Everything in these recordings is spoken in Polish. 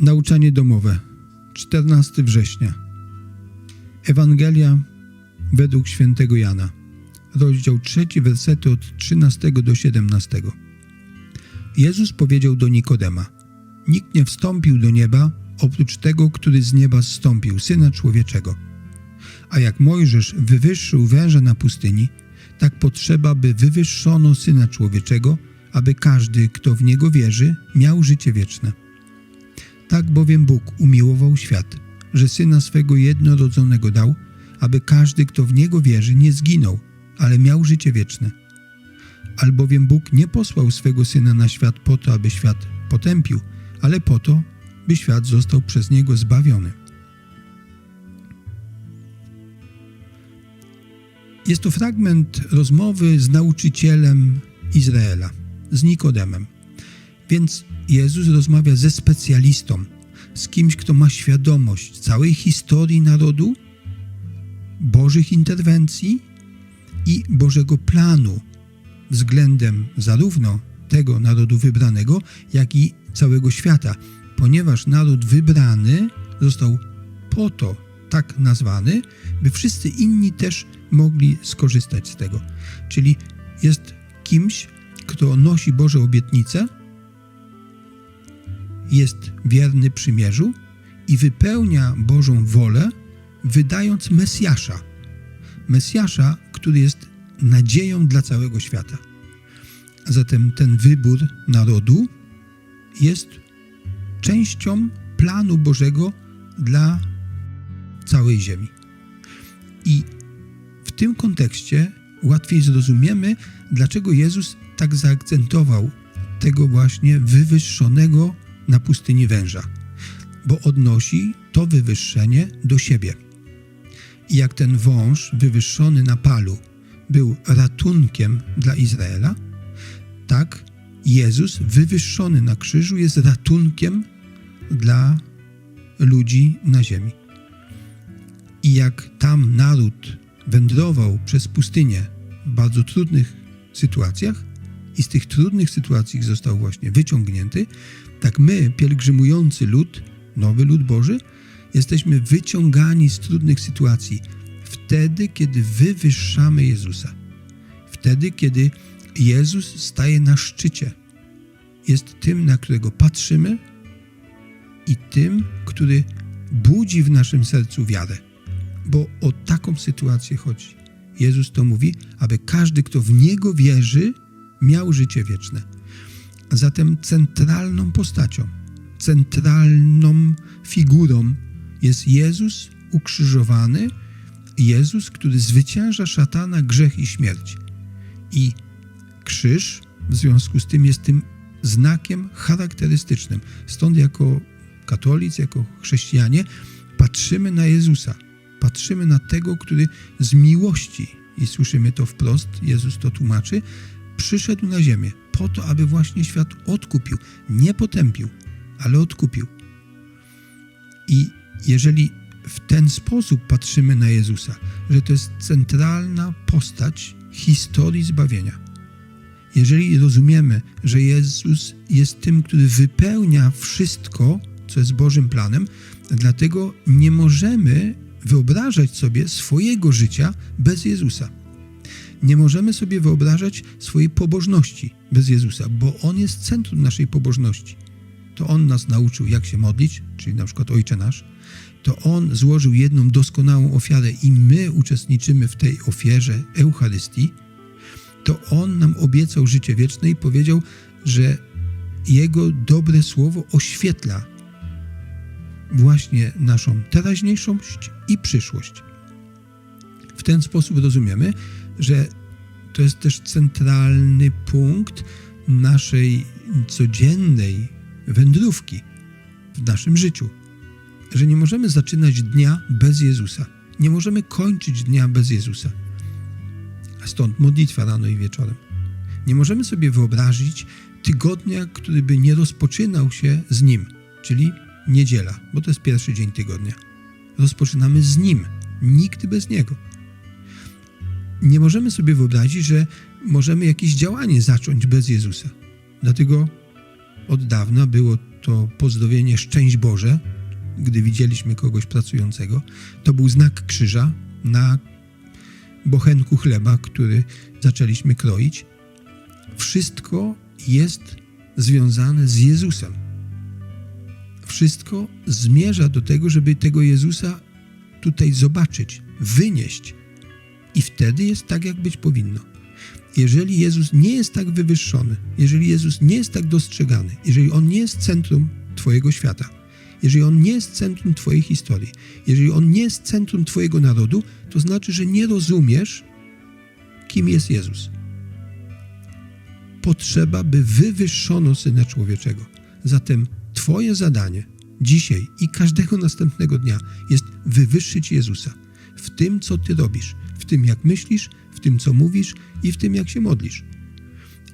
Nauczanie domowe. 14 września. Ewangelia według świętego Jana. Rozdział 3, wersety od 13 do 17. Jezus powiedział do Nikodema: Nikt nie wstąpił do nieba oprócz tego, który z nieba zstąpił, syna człowieczego. A jak Mojżesz wywyższył węża na pustyni, tak potrzeba, by wywyższono syna człowieczego, aby każdy, kto w niego wierzy, miał życie wieczne. Tak bowiem Bóg umiłował świat, że syna swego jednorodzonego dał, aby każdy, kto w niego wierzy, nie zginął, ale miał życie wieczne. Albowiem Bóg nie posłał swego syna na świat po to, aby świat potępił, ale po to, by świat został przez niego zbawiony. Jest to fragment rozmowy z nauczycielem Izraela, z Nikodemem. Więc Jezus rozmawia ze specjalistą, z kimś, kto ma świadomość całej historii narodu, Bożych interwencji i Bożego planu względem zarówno tego narodu wybranego, jak i całego świata, ponieważ naród wybrany został po to tak nazwany, by wszyscy inni też mogli skorzystać z tego. Czyli jest kimś, kto nosi Boże obietnice, jest wierny przymierzu i wypełnia Bożą wolę, wydając Mesjasza. Mesjasza, który jest nadzieją dla całego świata. Zatem ten wybór narodu jest częścią planu Bożego dla całej ziemi. I w tym kontekście łatwiej zrozumiemy, dlaczego Jezus tak zaakcentował tego właśnie wywyższonego na pustyni węża, bo odnosi to wywyższenie do siebie. I jak ten wąż wywyższony na palu był ratunkiem dla Izraela, tak Jezus wywyższony na krzyżu jest ratunkiem dla ludzi na ziemi. I jak tam naród wędrował przez pustynię w bardzo trudnych sytuacjach i z tych trudnych sytuacji został właśnie wyciągnięty, tak my, pielgrzymujący lud, nowy lud Boży, jesteśmy wyciągani z trudnych sytuacji wtedy, kiedy wywyższamy Jezusa. Wtedy, kiedy Jezus staje na szczycie. Jest tym, na którego patrzymy i tym, który budzi w naszym sercu wiarę. Bo o taką sytuację chodzi. Jezus to mówi, aby każdy, kto w Niego wierzy, miał życie wieczne. Zatem centralną postacią, centralną figurą jest Jezus ukrzyżowany, Jezus, który zwycięża szatana, grzech i śmierć. I krzyż w związku z tym jest tym znakiem charakterystycznym. Stąd jako katolicy, jako chrześcijanie patrzymy na Jezusa, patrzymy na tego, który z miłości, i słyszymy to wprost, Jezus to tłumaczy, przyszedł na ziemię po to, aby właśnie świat odkupił, nie potępił, ale odkupił. I jeżeli w ten sposób patrzymy na Jezusa, że to jest centralna postać historii zbawienia, jeżeli rozumiemy, że Jezus jest tym, który wypełnia wszystko, co jest Bożym planem, dlatego nie możemy wyobrażać sobie swojego życia bez Jezusa. Nie możemy sobie wyobrażać swojej pobożności bez Jezusa, bo On jest centrum naszej pobożności. To On nas nauczył, jak się modlić, czyli na przykład Ojcze Nasz. To On złożył jedną doskonałą ofiarę i my uczestniczymy w tej ofierze Eucharystii. To On nam obiecał życie wieczne i powiedział, że Jego dobre słowo oświetla właśnie naszą teraźniejszość i przyszłość. W ten sposób rozumiemy, że to jest też centralny punkt naszej codziennej wędrówki w naszym życiu. Że nie możemy zaczynać dnia bez Jezusa. Nie możemy kończyć dnia bez Jezusa. A stąd modlitwa rano i wieczorem. Nie możemy sobie wyobrazić tygodnia, który by nie rozpoczynał się z Nim, czyli niedziela, bo to jest pierwszy dzień tygodnia. Rozpoczynamy z Nim, nikt bez Niego. Nie możemy sobie wyobrazić, że możemy jakieś działanie zacząć bez Jezusa. Dlatego od dawna było to pozdrowienie Szczęść Boże, gdy widzieliśmy kogoś pracującego. To był znak krzyża na bochenku chleba, który zaczęliśmy kroić. Wszystko jest związane z Jezusem. Wszystko zmierza do tego, żeby tego Jezusa tutaj zobaczyć, wynieść. I wtedy jest tak, jak być powinno. Jeżeli Jezus nie jest tak wywyższony, jeżeli Jezus nie jest tak dostrzegany, jeżeli On nie jest centrum Twojego świata, jeżeli On nie jest centrum Twojej historii, jeżeli On nie jest centrum Twojego narodu, to znaczy, że nie rozumiesz, kim jest Jezus. Potrzeba, by wywyższono Syna Człowieczego. Zatem Twoje zadanie dzisiaj i każdego następnego dnia jest wywyższyć Jezusa w tym, co Ty robisz, w tym, jak myślisz, w tym, co mówisz i w tym, jak się modlisz.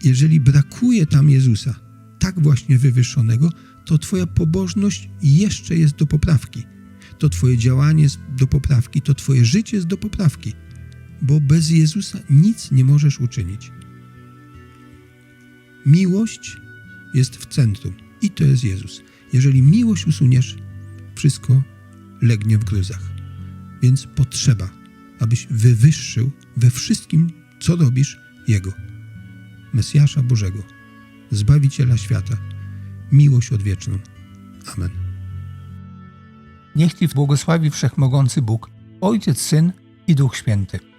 Jeżeli brakuje tam Jezusa, tak właśnie wywyższonego, to Twoja pobożność jeszcze jest do poprawki. To Twoje działanie jest do poprawki, to Twoje życie jest do poprawki, bo bez Jezusa nic nie możesz uczynić. Miłość jest w centrum i to jest Jezus. Jeżeli miłość usuniesz, wszystko legnie w gruzach. Więc potrzeba, abyś wywyższył we wszystkim, co robisz, Jego. Mesjasza Bożego, Zbawiciela świata, miłość odwieczną. Amen. Niech Ci błogosławi Wszechmogący Bóg, Ojciec, Syn i Duch Święty.